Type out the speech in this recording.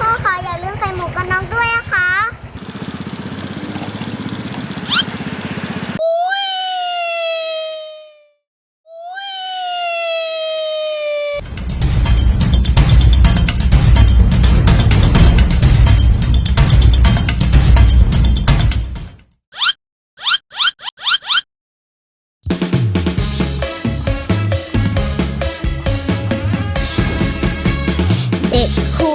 พ่อคะอย่าลืมใส่หมวกกันน็อกด้วย it cool.